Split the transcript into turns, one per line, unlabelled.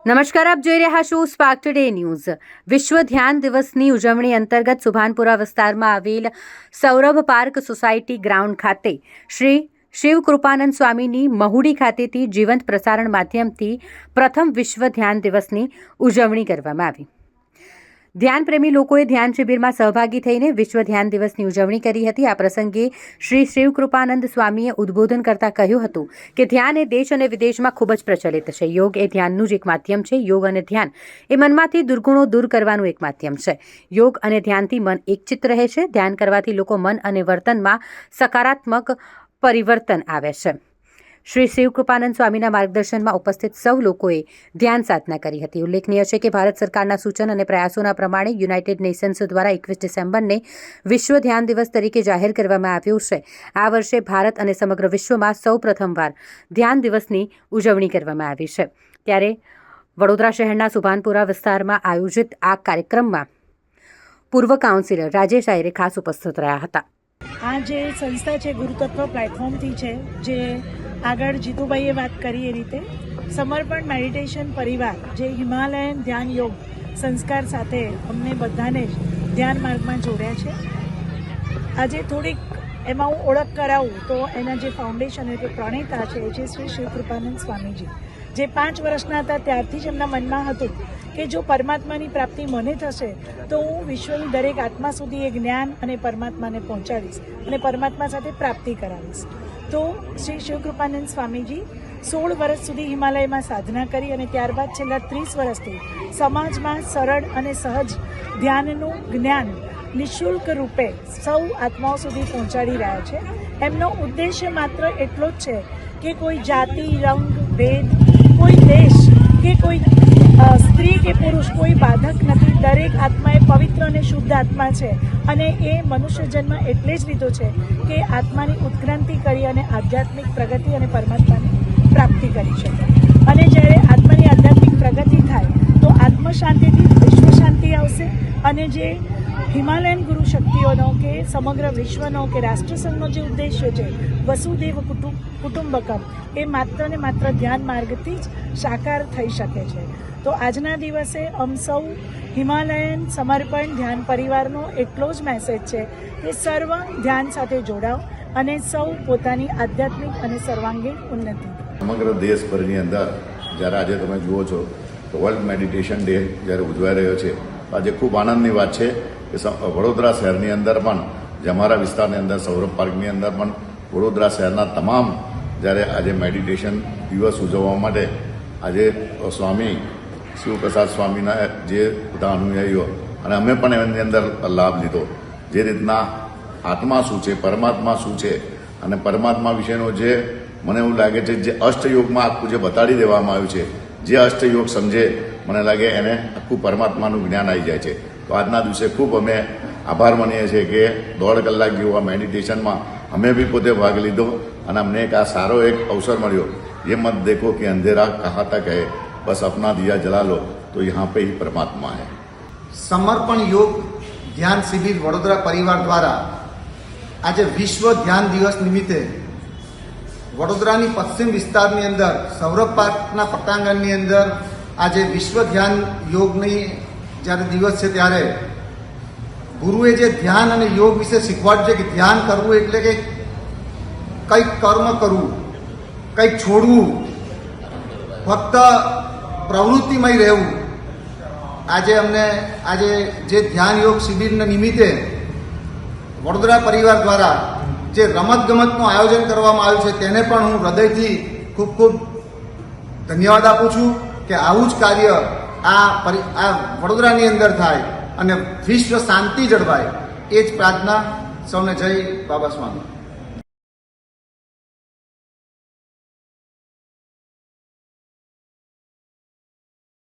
નમસ્કાર, આપ જોઈ રહ્યા છો સ્પાર્ક ટુડે ન્યૂઝ વિશ્વ ધ્યાન દિવસની ઉજવણી અંતર્ગત સુભાનપુરા વિસ્તારમાં આવેલ સૌરભ પાર્ક સોસાયટી ગ્રાઉન્ડ ખાતે શ્રી શિવ કૃપાનંદ સ્વામીની મહુડી ખાતેથી જીવંત પ્રસારણ માધ્યમથી પ્રથમ વિશ્વ ધ્યાન દિવસની ઉજવણી કરવામાં આવી. ધ્યાન પ્રેમી લોકોએ ધ્યાન શિબિરમાં સહભાગી થઈને વિશ્વ ધ્યાન દિવસની ઉજવણી કરી હતી. આ પ્રસંગે શ્રી શિવ કૃપાનંદ સ્વામીએ ઉદ્બોધન કરતા કહ્યું હતું કે ધ્યાન એ દેશ અને વિદેશમાં ખૂબ જ પ્રચલિત છે. યોગ એ ધ્યાનનું જ એક માધ્યમ છે. યોગ અને ધ્યાન એ મનમાંથી દુર્ગુણો દૂર કરવાનું એક માધ્યમ છે. યોગ અને ધ્યાનથી મન એકચિત રહે છે. ધ્યાન કરવાથી લોકો મન અને વર્તનમાં સકારાત્મક પરિવર્તન આવે છે. શ્રી શિવકૃપાનંદ સ્વામીના માર્ગદર્શનમાં ઉપસ્થિત સૌ લોકોએ ધ્યાન સાધના કરી હતી. ઉલ્લેખનીય છે કે ભારત સરકારના સૂચન અને પ્રયાસોના પ્રમાણે યુનાઇટેડ નેશન્સ દ્વારા એકવીસ ડિસેમ્બરને વિશ્વ ધ્યાન દિવસ તરીકે જાહેર કરવામાં આવ્યું છે. આ વર્ષે ભારત અને સમગ્ર વિશ્વમાં સૌ પ્રથમવાર ધ્યાન દિવસની ઉજવણી કરવામાં આવી છે. ત્યારે વડોદરા શહેરના સુભાનપુરા વિસ્તારમાં આયોજિત આ કાર્યક્રમમાં પૂર્વ કાઉન્સિલર રાજેશ આયરે ખાસ ઉપસ્થિત રહ્યા હતા.
આ જે સંસ્થા છે ગુરુતત્વ પ્લેટફોર્મથી છે, જે આગળ જીતુભાઈએ વાત કરી એ રીતે. સમર્પણ મેડિટેશન પરિવાર, જે હિમાલયન ધ્યાન યોગ સંસ્કાર સાથે અમને બધાને જ ધ્યાન માર્ગમાં જોડ્યા છે. આજે થોડીક એમાં હું ઓળખ કરાવું તો એના જે ફાઉન્ડેશન એટલે પ્રણેતા છે, એ શ્રી શ્રી શિવકૃપાનંદ સ્વામીજી. જે પાંચ વર્ષના હતા ત્યારથી જ એમના મનમાં હતું કે જો પરમાત્માની પ્રાપ્તિ મને થશે, તો હું વિશ્વની દરેક આત્મા સુધી એ જ્ઞાન અને પરમાત્માને પહોંચાડીશ અને પરમાત્મા સાથે પ્રાપ્તિ કરાવીશ. તો શ્રી શિવકૃપાનંદ સ્વામીજી સોળ વર્ષ સુધી હિમાલયમાં સાધના કરી અને ત્યારબાદ છેલ્લા ત્રીસ વર્ષથી સમાજમાં સરળ અને સહજ ધ્યાનનું જ્ઞાન નિઃશુલ્ક રૂપે સૌ આત્માઓ સુધી પહોંચાડી રહ્યા છે. એમનો ઉદ્દેશ્ય માત્ર એટલો જ છે કે કોઈ જાતિ, રંગ, ભેદ, કોઈ દેશ કે કોઈ સ્ત્રી કે પુરુષ કોઈ બાધક નથી, દરેક આત્મા એ પવિત્ર અને શુદ્ધ આત્મા છે. અને એ મનુષ્ય જન્મ એટલે જ લીધો છે કે આત્માની ઉત્ક્રાંતિ કરી અને આધ્યાત્મિક પ્રગતિ અને પરમાત્માની પ્રાપ્તિ કરી શકે. અને જ્યારે આત્માની આધ્યાત્મિક પ્રગતિ થાય, તો આત્મ શાંતિથી વિશ્વ શાંતિ આવશે અને જે હિમાલયન ગુરુ શક્તિઓનો કે સમગ્ર વિશ્વનો કે રાષ્ટ્રસંઘનો જે ઉદ્દેશ્ય છે, વસુદેવ કુટુંબ કુટુંબકમ, એ માત્ર ને માત્ર ધ્યાન માર્ગથી જ સાકાર થઈ શકે છે. તો આજના દિવસે અમ સૌ હિમાલયન સમર્પણ ધ્યાન પરિવારનો એટલો જ મેસેજ છે કે સર્વ ધ્યાન સાથે જોડાઓ અને સૌ પોતાની આધ્યાત્મિક અને સર્વાંગીણ ઉન્નતિ.
સમગ્ર દેશભરની અંદર જ્યારે આજે તમે જુઓ છો, તો વર્લ્ડ મેડિટેશન ડે જ્યારે ઉજવાઈ રહ્યો છે આજે ખૂબ આનંદની વાત છે. કે વડોદરા શહેરની અંદર પણ, જે અમારા વિસ્તારની અંદર, સૌરભ પાર્કની અંદર પણ, વડોદરા શહેરના તમામ જ્યારે આજે મેડિટેશન દિવસ ઉજવવા માટે આજે સ્વામી શિવપ્રસાદ સ્વામીના જે બધા અનુયાયીઓ, અને અમે પણ એની અંદર લાભ લીધો. જે રીતના આત્મા શું છે, પરમાત્મા શું છે, અને પરમાત્મા વિશેનો જે મને એવું લાગે છે, જે અષ્ટયોગમાં આખું જે બતાડી દેવામાં આવ્યું છે, જે અષ્ટયોગ સમજે, મને લાગે એને આખું પરમાત્માનું જ્ઞાન આવી જાય છે. તો આજના દિવસે ખૂબ અમે આભાર માનીએ છીએ કે દોઢ કલાક જેવું આ મેડિટેશનમાં અમે બી પોતે ભાગ લીધો અને અમને એક આ સારો એક અવસર મળ્યો ये मत देखो कि अंधेरा कहाँ तक है बस अपना दिया जला लो तो यहाँ पे ही परमात्मा है
સમર્પણ યોગ ધ્યાન શિબિર વડોદરા પરિવાર દ્વારા આજે વિશ્વ ધ્યાન દિવસ નિમિત્તે વડોદરાની પશ્ચિમ વિસ્તારની અંદર સૌરભ પાર્કના પટાંગણની અંદર આજે વિશ્વ ધ્યાન યોગની જ્યારે દિવસ છે ત્યારે ગુરુએ જે ધ્યાન અને યોગ વિશે શીખવાડ્યું છે કે ધ્યાન કરવું એટલે કે કંઈક કર્મ કરવું, કંઈક છોડવું, ફક્ત પ્રવૃત્તિમય રહેવું. આજે અમને, આજે જે ધ્યાન યોગ શિબિરના નિમિત્તે વડોદરા પરિવાર દ્વારા જે રમતગમતનું આયોજન કરવામાં આવ્યું છે, તેને પણ હું હૃદયથી ખૂબ ખૂબ ધન્યવાદ આપું છું કે આવું જ કાર્ય આ આ વડોદરાની અંદર થાય અને વિશ્વ શાંતિ જળવાય. એ જ પ્રાર્થના સૌને જય બાબા સ્વામી.